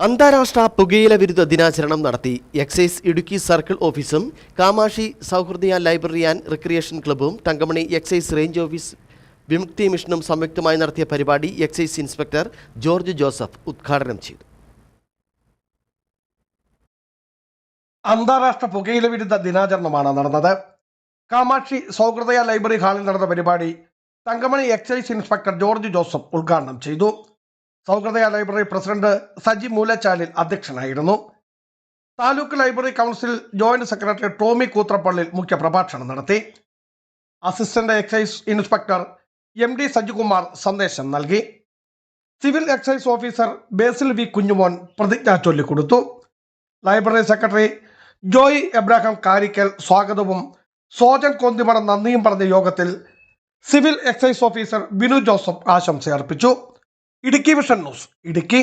അന്താരാഷ്ട്ര പുകയില വിരുദ്ധ ദിനാചരണം നടത്തി എക്സൈസ് ഇടുക്കി സർക്കിൾ ഓഫീസും Kamakshi Sauhrudaya library and recreation ക്ലബ്ബും Thankamani excise range office Vimukthi മിഷനും സംയുക്തമായി നടത്തിയ പരിപാടി എക്സൈസ് ഇൻസ്പെക്ടർ ജോർജ് ജോസഫ് ഉദ്ഘാടനം ചെയ്തു. അന്താരാഷ്ട്ര പുകയില വിരുദ്ധ ദിനാചരണമാണ് നടന്നത്. കാമാക്ഷി സൗഹൃദയ ലൈബ്രറി ഹാളിൽ നടന്ന പരിപാടി Thankamani excise inspector George Joseph ഉദ്ഘാടനം ചെയ്തു. സൗഹൃദയ ലൈബ്രറി പ്രസിഡന്റ് സജി മൂലച്ചാലിൽ അധ്യക്ഷനായിരുന്നു. Taluk library council joint secretary Tommy Koothrappallil മുഖ്യപ്രഭാഷണം നടത്തി. Assistant excise inspector M D Sajikumar സന്ദേശം നൽകി. Civil excise officer Basil V Kunjumon പ്രതിജ്ഞ ചൊല്ലിക്കൊടുത്തു. Library secretary Joy Abraham Karikkal സ്വാഗതവും സോജൻ കോന്തിമടം നന്ദിയും പറഞ്ഞ യോഗത്തിൽ civil excise officer Binu Joseph ആശംസ അർപ്പിച്ചു ഇടുക്കി വിഷൻ ന്യൂസ്. ഇടുക്കി